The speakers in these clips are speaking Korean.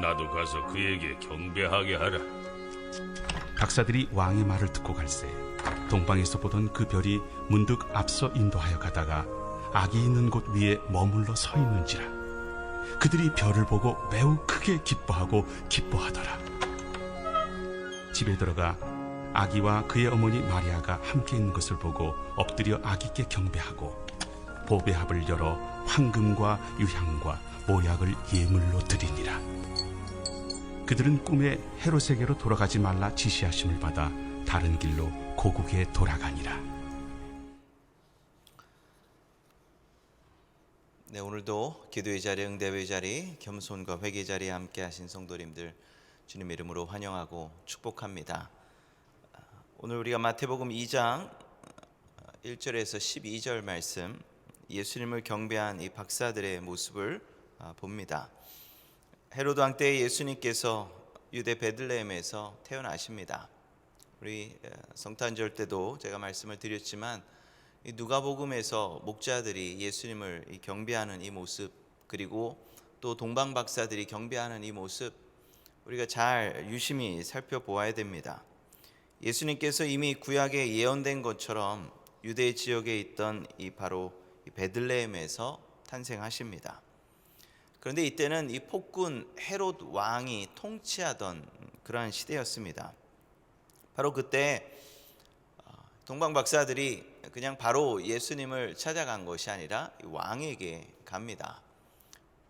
나도 가서 그에게 경배하게 하라. 박사들이 왕의 말을 듣고 갈새 동방에서 보던 그 별이 문득 앞서 인도하여 가다가 아기 있는 곳 위에 머물러 서 있는지라. 그들이 별을 보고 매우 크게 기뻐하고 기뻐하더라. 집에 들어가 아기와 그의 어머니 마리아가 함께 있는 것을 보고 엎드려 아기께 경배하고 보배합을 열어 황금과 유향과 모약을 예물로 드리니라 그들은 꿈에 헤롯에게로 돌아가지 말라 지시하심을 받아 다른 길로 고국에 돌아가니라. 네, 오늘도 기도의 자리, 응답의 자리, 겸손과 회개 자리에 함께 하신 성도님들 주님 이름으로 환영하고 축복합니다. 오늘 우리가 마태복음 2장 1절에서 12절 말씀 예수님을 경배한 이 박사들의 모습을 아, 봅니다. 헤로드 왕 때 예수님께서 유대 베들레헴에서 태어나십니다. 우리 어, 성탄절 때도 제가 말씀을 드렸지만 이 누가복음에서 목자들이 예수님을 이 경배하는 이 모습 그리고 또 동방 박사들이 경배하는 이 모습 우리가 잘 유심히 살펴보아야 됩니다. 예수님께서 이미 구약에 예언된 것처럼 유대 지역에 있던 이 바로 이 베들레헴에서 탄생하십니다. 그런데 이때는 이 폭군 헤롯 왕이 통치하던 그러한 시대였습니다. 바로 그때 어, 동방 박사들이 그냥 바로 예수님을 찾아간 것이 아니라 이 왕에게 갑니다.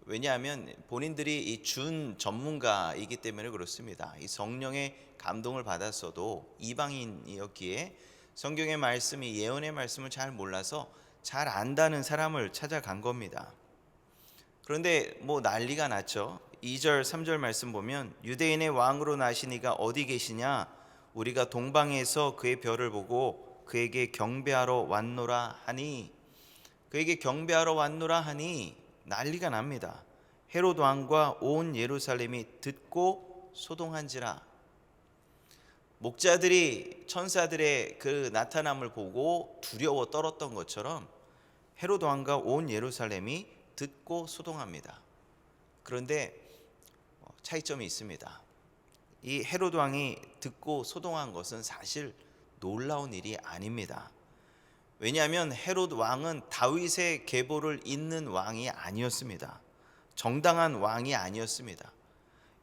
왜냐하면 본인들이 이 준 전문가이기 때문에 그렇습니다. 이 성령의 감동을 받았어도 이방인이었기에 성경의 말씀이 예언의 말씀을 잘 몰라서 잘 안다는 사람을 찾아간 겁니다. 그런데 뭐 난리가 났죠. 2절, 3절 말씀 보면 유대인의 왕으로 나시니가 어디 계시냐? 우리가 동방에서 그의 별을 보고 그에게 경배하러 왔노라 하니 그에게 경배하러 왔노라 하니 난리가 납니다. 헤롯 왕과 온 예루살렘이 듣고 소동한지라 목자들이 천사들의 그 나타남을 보고 두려워 떨었던 것처럼 헤롯 왕과 온 예루살렘이 듣고 소동합니다. 그런데 어, 차이점이 있습니다. 이 헤롯 왕이 듣고 소동한 것은 사실 놀라운 일이 아닙니다. 왜냐하면 헤롯 왕은 다윗의 계보를 잇는 왕이 아니었습니다. 정당한 왕이 아니었습니다.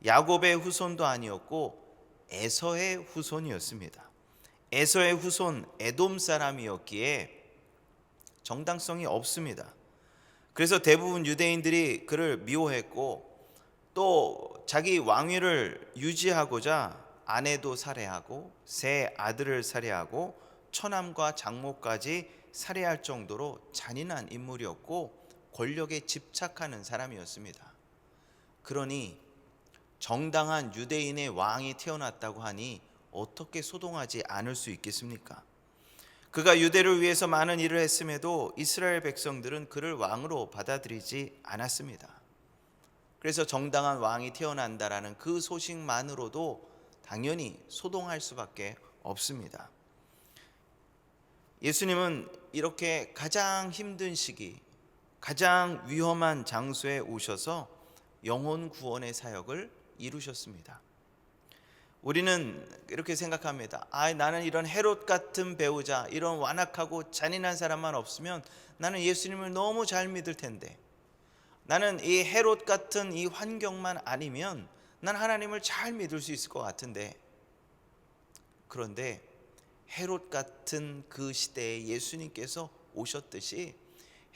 야곱의 후손도 아니었고 에서의 후손이었습니다. 에서의 후손 에돔 사람이었기에 정당성이 없습니다. 그래서 대부분 유대인들이 그를 미워했고 또 자기 왕위를 유지하고자 아내도 살해하고 세 아들을 살해하고 처남과 장모까지 살해할 정도로 잔인한 인물이었고 권력에 집착하는 사람이었습니다. 그러니 정당한 유대인의 왕이 태어났다고 하니 어떻게 소동하지 않을 수 있겠습니까? 그가 유대를 위해서 많은 일을 했음에도 이스라엘 백성들은 그를 왕으로 받아들이지 않았습니다. 그래서 정당한 왕이 태어난다라는 그 소식만으로도 당연히 소동할 수밖에 없습니다. 예수님은 이렇게 가장 힘든 시기, 가장 위험한 장소에 오셔서 영혼 구원의 사역을 이루셨습니다. 우리는 이렇게 생각합니다. 아, 나는 이런 헤롯 같은 배우자, 이런 완악하고 잔인한 사람만 없으면 나는 예수님을 너무 잘 믿을 텐데. 나는 이 헤롯 같은 이 환경만 아니면 난 하나님을 잘 믿을 수 있을 것 같은데 그런데 헤롯 같은 그 시대에 예수님께서 오셨듯이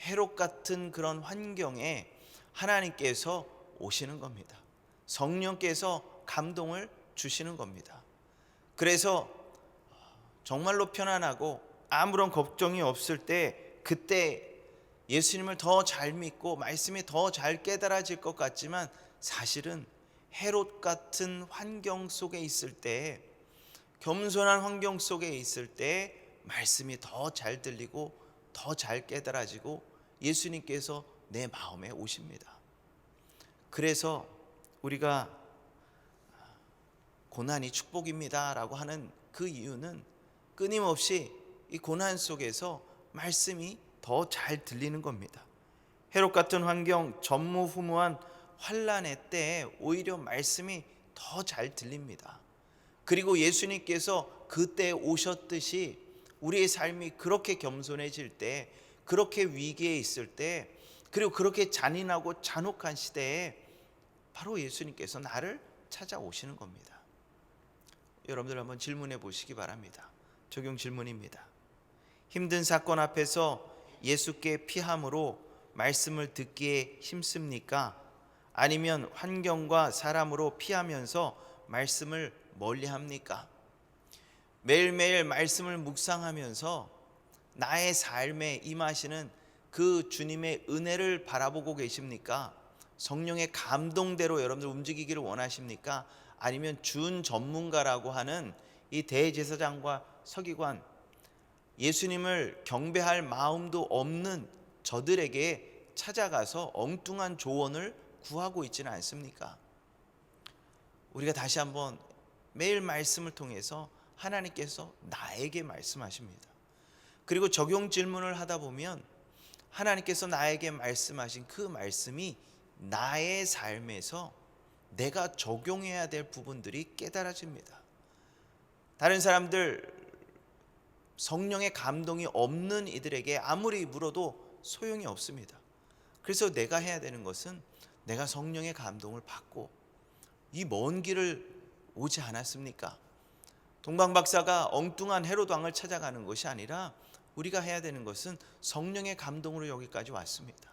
헤롯 같은 그런 환경에 하나님께서 오시는 겁니다. 성령께서 감동을 주시는 겁니다. 그래서 정말로 편안하고 아무런 걱정이 없을 때 그때 예수님을 더 잘 믿고 말씀이 더 잘 깨달아질 것 같지만 사실은 헤롯 같은 환경 속에 있을 때 겸손한 환경 속에 있을 때 말씀이 더 잘 들리고 더 잘 깨달아지고 예수님께서 내 마음에 오십니다. 그래서 우리가 고난이 축복입니다라고 하는 그 이유는 끊임없이 이 고난 속에서 말씀이 더 잘 들리는 겁니다. 헤롯 같은 환경 전무후무한 환란의 때에 오히려 말씀이 더 잘 들립니다. 그리고 예수님께서 그때 오셨듯이 우리의 삶이 그렇게 겸손해질 때, 그렇게 위기에 있을 때, 그리고 그렇게 잔인하고 잔혹한 시대에 바로 예수님께서 나를 찾아오시는 겁니다. 여러분들 한번 질문해 보시기 바랍니다. 적용 질문입니다. 힘든 사건 앞에서 예수께 피함으로 말씀을 듣기에 힘씁니까? 아니면 환경과 사람으로 피하면서 말씀을 멀리 합니까? 매일매일 말씀을 묵상하면서 나의 삶에 임하시는 그 주님의 은혜를 바라보고 계십니까? 성령의 감동대로 여러분들 움직이기를 원하십니까? 아니면 준 전문가라고 하는 이 대제사장과 서기관 예수님을 경배할 마음도 없는 저들에게 찾아가서 엉뚱한 조언을 구하고 있지는 않습니까? 우리가 다시 한번 매일 말씀을 통해서 하나님께서 나에게 말씀하십니다. 그리고 적용 질문을 하다 보면 하나님께서 나에게 말씀하신 그 말씀이 나의 삶에서 내가 적용해야 될 부분들이 깨달아집니다. 다른 사람들 성령의 감동이 없는 이들에게 아무리 물어도 소용이 없습니다. 그래서 내가 해야 되는 것은 내가 성령의 감동을 받고 이 먼 길을 오지 않았습니까? 동방 박사가 엉뚱한 헤롯 왕을 찾아가는 것이 아니라 우리가 해야 되는 것은 성령의 감동으로 여기까지 왔습니다.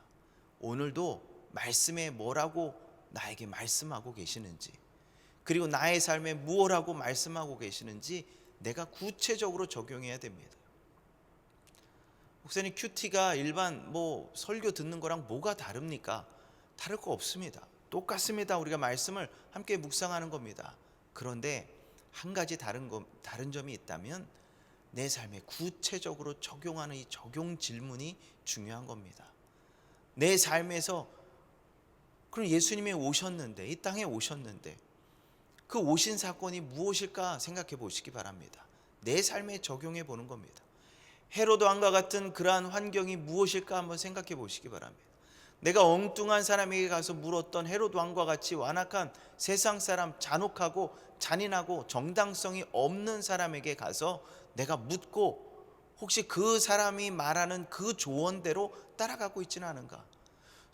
오늘도 말씀에 뭐라고 나에게 말씀하고 계시는지 그리고 나의 삶에 무엇하고 말씀하고 계시는지 내가 구체적으로 적용해야 됩니다. 목사님 큐티가 일반 뭐 설교 듣는 거랑 뭐가 다릅니까? 다를 거 없습니다. 똑같습니다. 우리가 말씀을 함께 묵상하는 겁니다. 그런데 한 가지 다른 거 다른 점이 있다면 내 삶에 구체적으로 적용하는 이 적용 질문이 중요한 겁니다. 내 삶에서 그럼 예수님이 오셨는데 이 땅에 오셨는데 그 오신 사건이 무엇일까 생각해 보시기 바랍니다. 내 삶에 적용해 보는 겁니다. 헤로드 왕과 같은 그러한 환경이 무엇일까 한번 생각해 보시기 바랍니다. 내가 엉뚱한 사람에게 가서 물었던 헤로드 왕과 같이 완악한 세상 사람 잔혹하고 잔인하고 정당성이 없는 사람에게 가서 내가 묻고 혹시 그 사람이 말하는 그 조언대로 따라가고 있지는 않은가?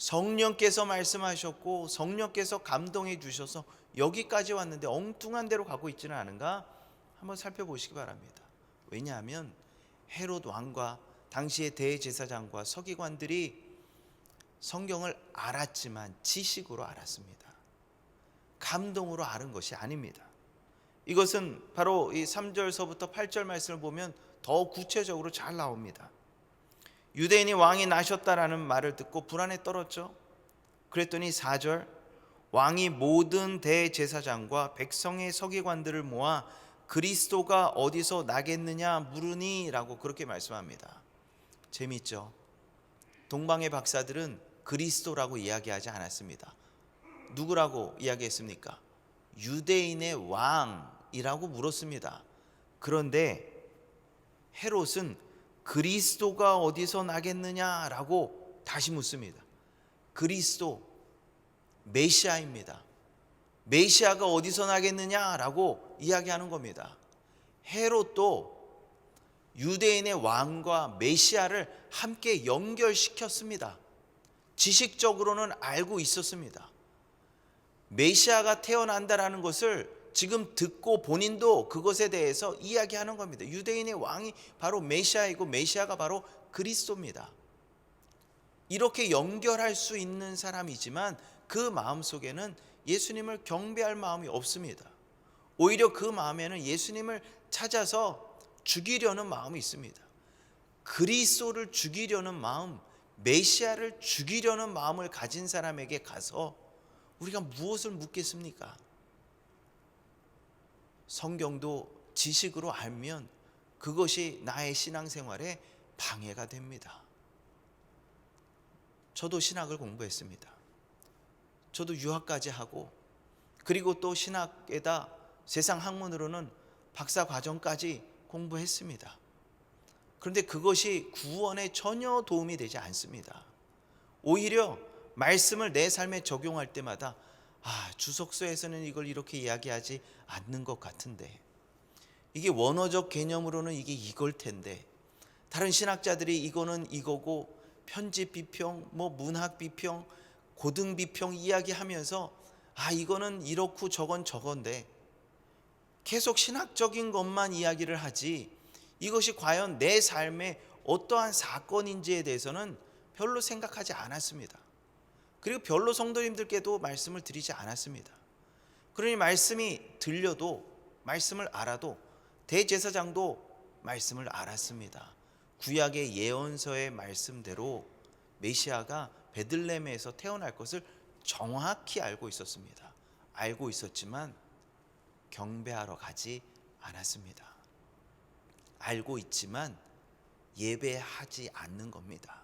성령께서 말씀하셨고 성령께서 감동해 주셔서 여기까지 왔는데 엉뚱한 대로 가고 있지는 않은가? 한번 살펴보시기 바랍니다. 왜냐하면 헤롯 왕과 당시의 대제사장과 서기관들이 성경을 알았지만 지식으로 알았습니다. 감동으로 아는 것이 아닙니다. 이것은 바로 이 3절서부터 8절 말씀을 보면 더 구체적으로 잘 나옵니다. 유대인이 왕이 나셨다라는 말을 듣고 불안에 떨었죠. 그랬더니 4절 왕이 모든 대제사장과 백성의 서기관들을 모아 그리스도가 어디서 나겠느냐 물으니라고 그렇게 말씀합니다. 재미있죠? 동방의 박사들은 그리스도라고 이야기하지 않았습니다. 누구라고 이야기했습니까? 유대인의 왕이라고 물었습니다. 그런데 헤롯은 그리스도가 어디서 나겠느냐라고 다시 묻습니다. 그리스도 메시아입니다. 메시아가 어디서 나겠느냐라고 이야기하는 겁니다. 헤롯도 유대인의 왕과 메시아를 함께 연결시켰습니다. 지식적으로는 알고 있었습니다. 메시아가 태어난다라는 것을 지금 듣고 본인도 그것에 대해서 이야기하는 겁니다. 유대인의 왕이 바로 메시아이고 메시아가 바로 그리스도입니다. 이렇게 연결할 수 있는 사람이지만 그 마음 속에는 예수님을 경배할 마음이 없습니다. 오히려 그 마음에는 예수님을 찾아서 죽이려는 마음이 있습니다. 그리스도를 죽이려는 마음, 메시아를 죽이려는 마음을 가진 사람에게 가서 우리가 무엇을 묻겠습니까? 성경도 지식으로 알면 그것이 나의 신앙생활에 방해가 됩니다. 저도 신학을 공부했습니다. 저도 유학까지 하고 그리고 또 신학에다 세상 학문으로는 박사 과정까지 공부했습니다. 그런데 그것이 구원에 전혀 도움이 되지 않습니다. 오히려 말씀을 내 삶에 적용할 때마다 아, 주석서에서는 이걸 이렇게 이야기하지 않는 것 같은데. 이게 원어적 개념으로는 이게 이걸 텐데. 다른 신학자들이 이거는 이거고 편집 비평, 뭐 문학 비평, 고등 비평 이야기하면서 아 이거는 이렇고 저건 저건데. 계속 신학적인 것만 이야기를 하지 이것이 과연 내 삶에 어떠한 사건인지에 대해서는 별로 생각하지 않았습니다. 그리고 별로 성도님들께도 말씀을 드리지 않았습니다. 그러니 말씀이 들려도 말씀을 알아도 대제사장도 말씀을 알았습니다. 구약의 예언서의 말씀대로 메시아가 베들레헴에서 태어날 것을 정확히 알고 있었습니다. 알고 있었지만 경배하러 가지 않았습니다. 알고 있지만 예배하지 않는 겁니다.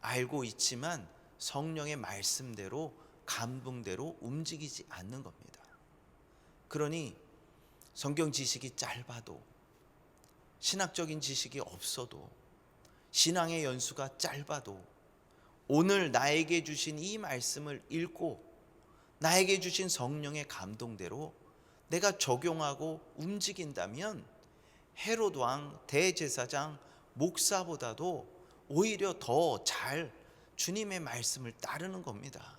알고 있지만 성령의 말씀대로 감동대로 움직이지 않는 겁니다. 그러니 성경 지식이 짧아도 신학적인 지식이 없어도 신앙의 연수가 짧아도 오늘 나에게 주신 이 말씀을 읽고 나에게 주신 성령의 감동대로 내가 적용하고 움직인다면 헤롯 왕 대제사장 목사보다도 오히려 더 잘 주님의 말씀을 따르는 겁니다.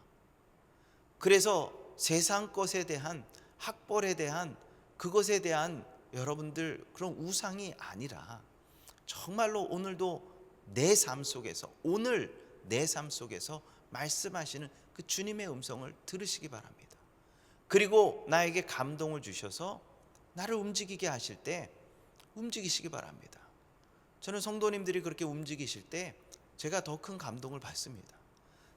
그래서 세상 것에 대한 학벌에 대한 그것에 대한 여러분들 그런 우상이 아니라 정말로 오늘도 내 삶 속에서 오늘 내 삶 속에서 말씀하시는 그 주님의 음성을 들으시기 바랍니다. 그리고 나에게 감동을 주셔서 나를 움직이게 하실 때 움직이시기 바랍니다. 저는 성도님들이 그렇게 움직이실 때 제가 더 큰 감동을 받습니다.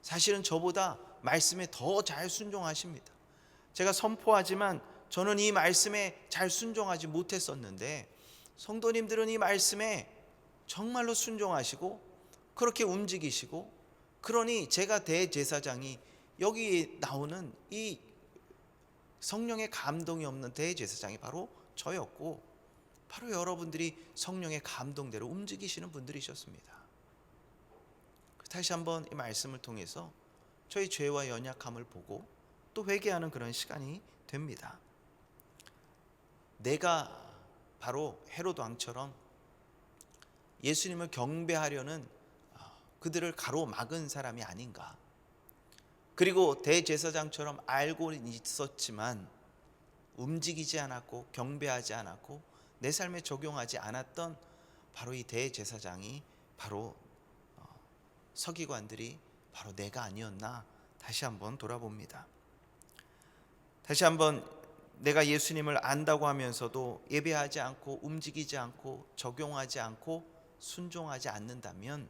사실은 저보다 말씀에 더 잘 순종하십니다. 제가 선포하지만 저는 이 말씀에 잘 순종하지 못했었는데 성도님들은 이 말씀에 정말로 순종하시고 그렇게 움직이시고 그러니 제가 대제사장이 여기 나오는 이 성령의 감동이 없는 대제사장이 바로 저였고 바로 여러분들이 성령의 감동대로 움직이시는 분들이셨습니다. 다시 한번 이 말씀을 통해서 저희 죄와 연약함을 보고 또 회개하는 그런 시간이 됩니다. 내가 바로 헤로드 왕처럼 예수님을 경배하려는 그들을 가로막은 사람이 아닌가. 그리고 대제사장처럼 알고 있었지만 움직이지 않았고 경배하지 않았고 내 삶에 적용하지 않았던 바로 이 대제사장이 바로 어, 서기관들이 바로 내가 아니었나 다시 한번 돌아봅니다. 다시 한번 내가 예수님을 안다고 하면서도 예배하지 않고 움직이지 않고 적용하지 않고 순종하지 않는다면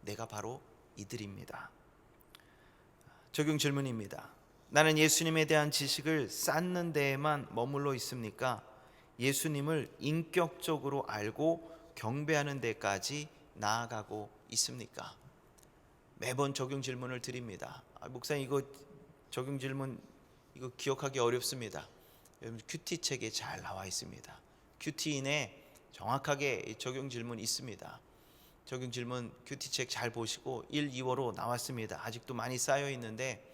내가 바로 이들입니다. 적용 질문입니다. 나는 예수님에 대한 지식을 쌓는 데에만 머물러 있습니까? 예수님을 인격적으로 알고 경배하는 데까지 나아가고 있습니까? 매번 적용 질문을 드립니다. 아, 목사님 이거 적용 질문 이거 기억하기 어렵습니다. 여러분 큐티 책에 잘 나와 있습니다. 큐티인에 정확하게 적용 질문 있습니다. 적용 질문 큐티 책 잘 보시고 1, 2월로 나왔습니다. 아직도 많이 쌓여 있는데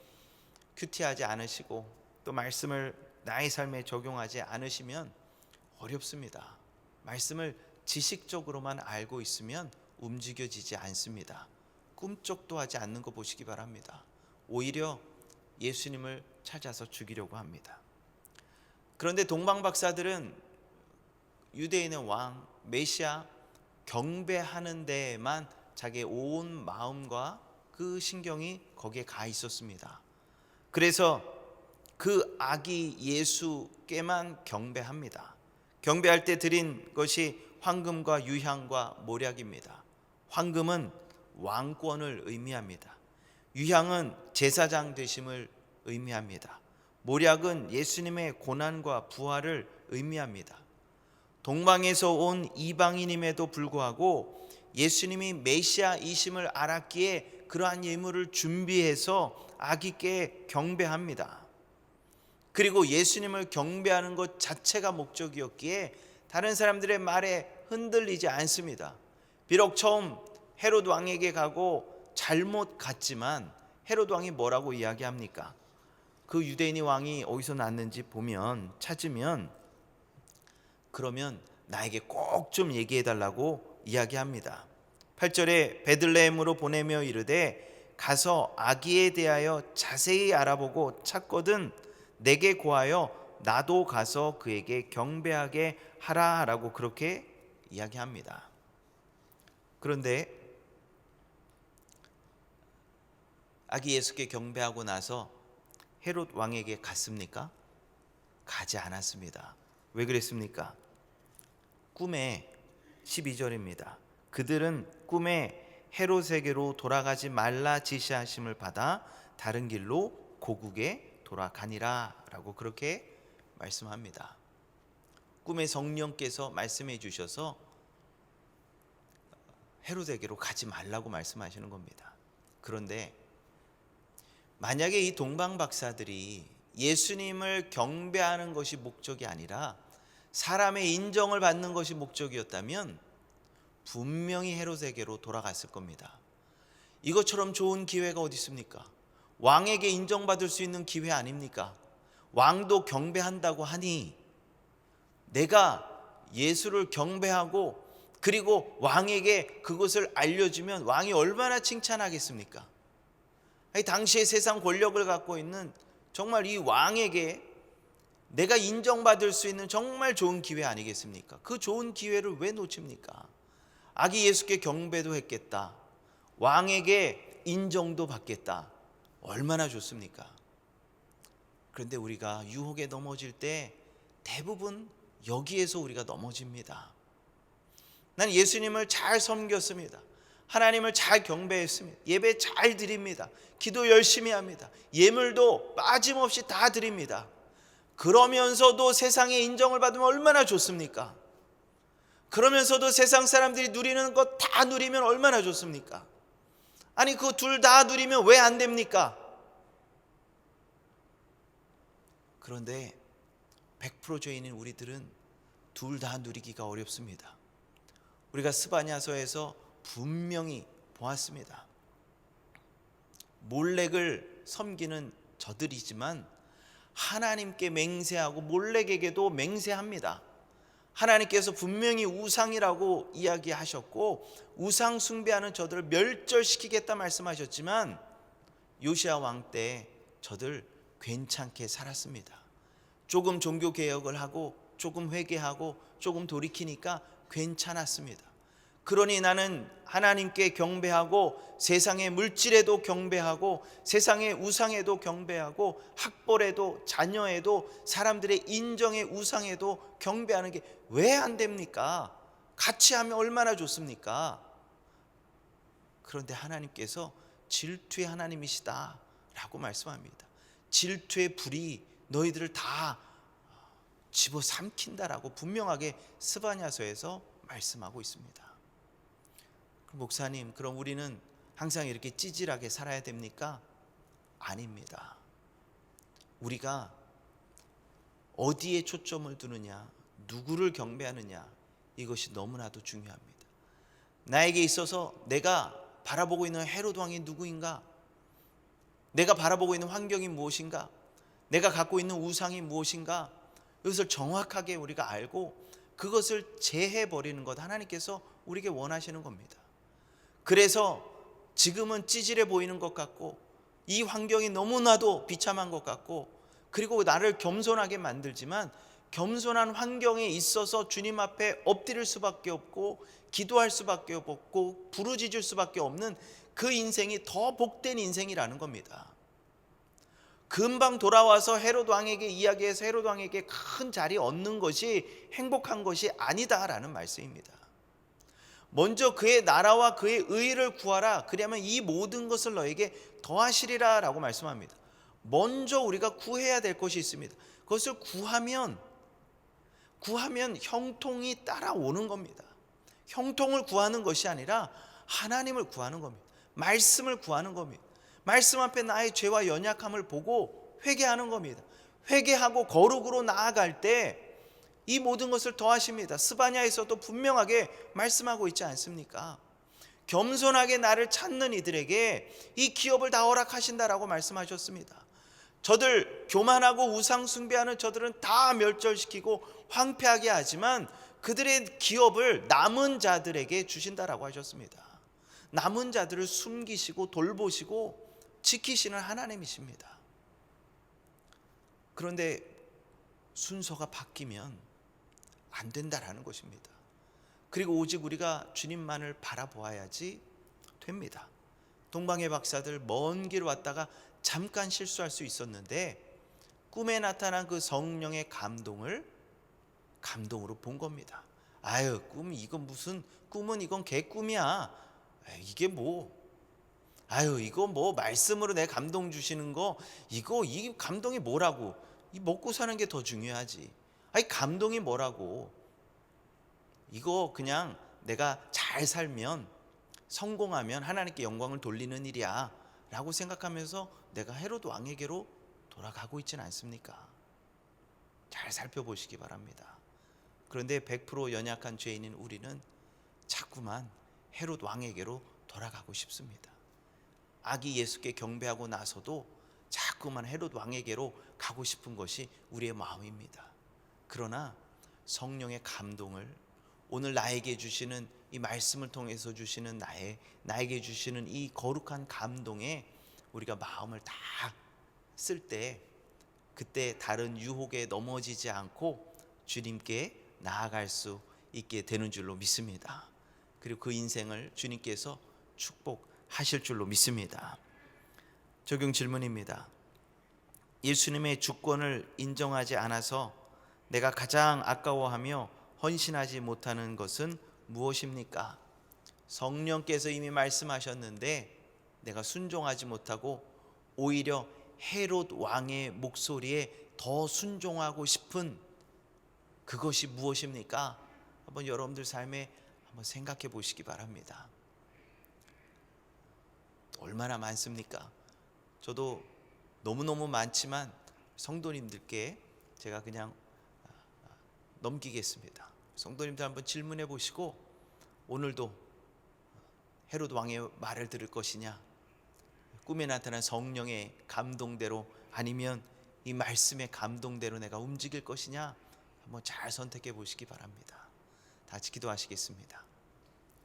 큐티하지 않으시고 또 말씀을 나의 삶에 적용하지 않으시면 어렵습니다. 말씀을 지식적으로만 알고 있으면 움직여지지 않습니다. 꿈쩍도 하지 않는 거 보시기 바랍니다. 오히려 예수님을 찾아서 죽이려고 합니다. 그런데 동방 박사들은 유대인의 왕 메시아 경배하는 데에만 자기의 온 마음과 그 신경이 거기에 가 있었습니다. 그래서 그 아기 예수께만 경배합니다. 경배할 때 드린 것이 황금과 유향과 모략입니다. 황금은 왕권을 의미합니다. 유향은 제사장 되심을 의미합니다. 모략은 예수님의 고난과 부활을 의미합니다. 동방에서 온 이방인임에도 불구하고 예수님이 메시아이심을 알았기에 그러한 예물을 준비해서 아기께 경배합니다. 그리고 예수님을 경배하는 것 자체가 목적이었기에 다른 사람들의 말에 흔들리지 않습니다. 비록 처음 헤롯 왕에게 가고 잘못 갔지만 헤롯 왕이 뭐라고 이야기합니까? 그 유대인이 왕이 어디서 났는지 보면 찾으면 그러면 나에게 꼭 좀 얘기해 달라고 이야기합니다. 8절에 베들레헴으로 보내며 이르되 가서 아기에 대하여 자세히 알아보고 찾거든 내게 고하여 나도 가서 그에게 경배하게 하라라고 그렇게 이야기합니다. 그런데 아기 예수께 경배하고 나서 헤롯 왕에게 갔습니까? 가지 않았습니다. 왜 그랬습니까? 꿈에 12절입니다. 그들은 꿈에 헤롯에게로 돌아가지 말라 지시하심을 받아 다른 길로 고국에 돌아가니라라고 그렇게 말씀합니다. 꿈에 성령께서 말씀해 주셔서 헤롯에게로 가지 말라고 말씀하시는 겁니다. 그런데 만약에 이 동방 박사들이 예수님을 경배하는 것이 목적이 아니라 사람의 인정을 받는 것이 목적이었다면 분명히 헤롯에게로 돌아갔을 겁니다. 이것처럼 좋은 기회가 어디 있습니까? 왕에게 인정받을 수 있는 기회 아닙니까? 왕도 경배한다고 하니 내가 예수를 경배하고 그리고 왕에게 그것을 알려주면 왕이 얼마나 칭찬하겠습니까? 당시의 세상 권력을 갖고 있는 정말 이 왕에게 내가 인정받을 수 있는 정말 좋은 기회 아니겠습니까? 그 좋은 기회를 왜 놓칩니까? 아기 예수께 경배도 했겠다. 왕에게 인정도 받겠다. 얼마나 좋습니까? 그런데 우리가 유혹에 넘어질 때 대부분 여기에서 우리가 넘어집니다. 난 예수님을 잘 섬겼습니다. 하나님을 잘 경배했습니다. 예배 잘 드립니다. 기도 열심히 합니다. 예물도 빠짐없이 다 드립니다. 그러면서도 세상의 인정을 받으면 얼마나 좋습니까? 그러면서도 세상 사람들이 누리는 것 다 누리면 얼마나 좋습니까? 아니 그 둘 다 누리면 왜 안 됩니까? 그런데 100% 죄인인 우리들은 둘 다 누리기가 어렵습니다. 우리가 스바냐서에서 분명히 보았습니다. 몰렉을 섬기는 저들이지만 하나님께 맹세하고 몰렉에게도 맹세합니다. 하나님께서 분명히 우상이라고 이야기하셨고 우상 숭배하는 저들을 멸절시키겠다 말씀하셨지만 요시아 왕 때 저들 괜찮게 살았습니다. 조금 종교 개혁을 하고 조금 회개하고 조금 돌이키니까 괜찮았습니다. 그러니 나는 하나님께 경배하고 세상의 물질에도 경배하고 세상의 우상에도 경배하고 학벌에도 자녀에도 사람들의 인정의 우상에도 경배하는 게 왜 안 됩니까? 같이 하면 얼마나 좋습니까? 그런데 하나님께서 질투의 하나님이시다라고 말씀합니다. 질투의 불이 너희들을 다 집어 삼킨다라고 분명하게 스바냐서에서 말씀하고 있습니다. 목사님, 그럼 우리는 항상 이렇게 찌질하게 살아야 됩니까? 아닙니다. 우리가 어디에 초점을 두느냐, 누구를 경배하느냐, 이것이 너무나도 중요합니다. 나에게 있어서 내가 바라보고 있는 헤롯 왕이 누구인가? 내가 바라보고 있는 환경이 무엇인가? 내가 갖고 있는 우상이 무엇인가? 이것을 정확하게 우리가 알고 그것을 제해 버리는 것 하나님께서 우리에게 원하시는 겁니다. 그래서 지금은 찌질해 보이는 것 같고 이 환경이 너무나도 비참한 것 같고 그리고 나를 겸손하게 만들지만 겸손한 환경에 있어서 주님 앞에 엎드릴 수밖에 없고 기도할 수밖에 없고 부르짖을 수밖에 없는 그 인생이 더 복된 인생이라는 겁니다. 금방 돌아와서 헤롯 왕에게 이야기해서 헤롯 왕에게 큰 자리 얻는 것이 행복한 것이 아니다라는 말씀입니다. 먼저 그의 나라와 그의 의를 구하라. 그러면 이 모든 것을 너에게 더하시리라 라고 말씀합니다. 먼저 우리가 구해야 될 것이 있습니다. 그것을 구하면 구하면 형통이 따라오는 겁니다. 형통을 구하는 것이 아니라 하나님을 구하는 겁니다. 말씀을 구하는 겁니다. 말씀 앞에 나의 죄와 연약함을 보고 회개하는 겁니다. 회개하고 거룩으로 나아갈 때 이 모든 것을 더하십니다. 스바냐에서도 분명하게 말씀하고 있지 않습니까? 겸손하게 나를 찾는 이들에게 이 기업을 다 허락하신다라고 말씀하셨습니다. 저들 교만하고 우상 숭배하는 저들은 다 멸절시키고 황폐하게 하지만 그들의 기업을 남은 자들에게 주신다라고 하셨습니다. 남은 자들을 숨기시고 돌보시고 지키시는 하나님이십니다. 그런데 순서가 바뀌면 안 된다라는 것입니다. 그리고 오직 우리가 주님만을 바라보아야지 됩니다. 동방의 박사들 먼 길 왔다가 잠깐 실수할 수 있었는데 꿈에 나타난 그 성령의 감동을 감동으로 본 겁니다. 아유, 꿈 이건 무슨 꿈은 이건 개꿈이야. 이게 뭐 아유, 이거 뭐 말씀으로 내 감동 주시는 거 이거 이 감동이 뭐라고? 이 먹고 사는 게 더 중요하지. 아니 감동이 뭐라고? 이거 그냥 내가 잘 살면 성공하면 하나님께 영광을 돌리는 일이야 라고 생각하면서 내가 헤로드 왕에게로 돌아가고 있지는 않습니까? 잘 살펴보시기 바랍니다. 그런데 100% 연약한 죄인인 우리는 자꾸만 헤롯 왕에게로 돌아가고 싶습니다. 아기 예수께 경배하고 나서도 자꾸만 헤롯 왕에게로 가고 싶은 것이 우리의 마음입니다. 그러나 성령의 감동을 오늘 나에게 주시는 이 말씀을 통해서 주시는 나의 나에게 주시는 이 거룩한 감동에 우리가 마음을 다 쓸 때 그때 다른 유혹에 넘어지지 않고 주님께 나아갈 수 있게 되는 줄로 믿습니다. 그리고 그 인생을 주님께서 축복하실 줄로 믿습니다. 적용 질문입니다. 예수님의 주권을 인정하지 않아서 내가 가장 아까워하며 헌신하지 못하는 것은 무엇입니까? 성령께서 이미 말씀하셨는데 내가 순종하지 못하고 오히려 헤롯 왕의 목소리에 더 순종하고 싶은 그것이 무엇입니까? 한번 여러분들 삶에 한번 생각해 보시기 바랍니다. 얼마나 많습니까? 저도 너무너무 많지만 성도님들께 제가 그냥 넘기겠습니다. 성도님들 한번 질문해 보시고 오늘도 헤롯 왕의 말을 들을 것이냐 꿈에 나타난 성령의 감동대로 아니면 이 말씀의 감동대로 내가 움직일 것이냐 한번 잘 선택해 보시기 바랍니다. 다 같이 기도하시겠습니다.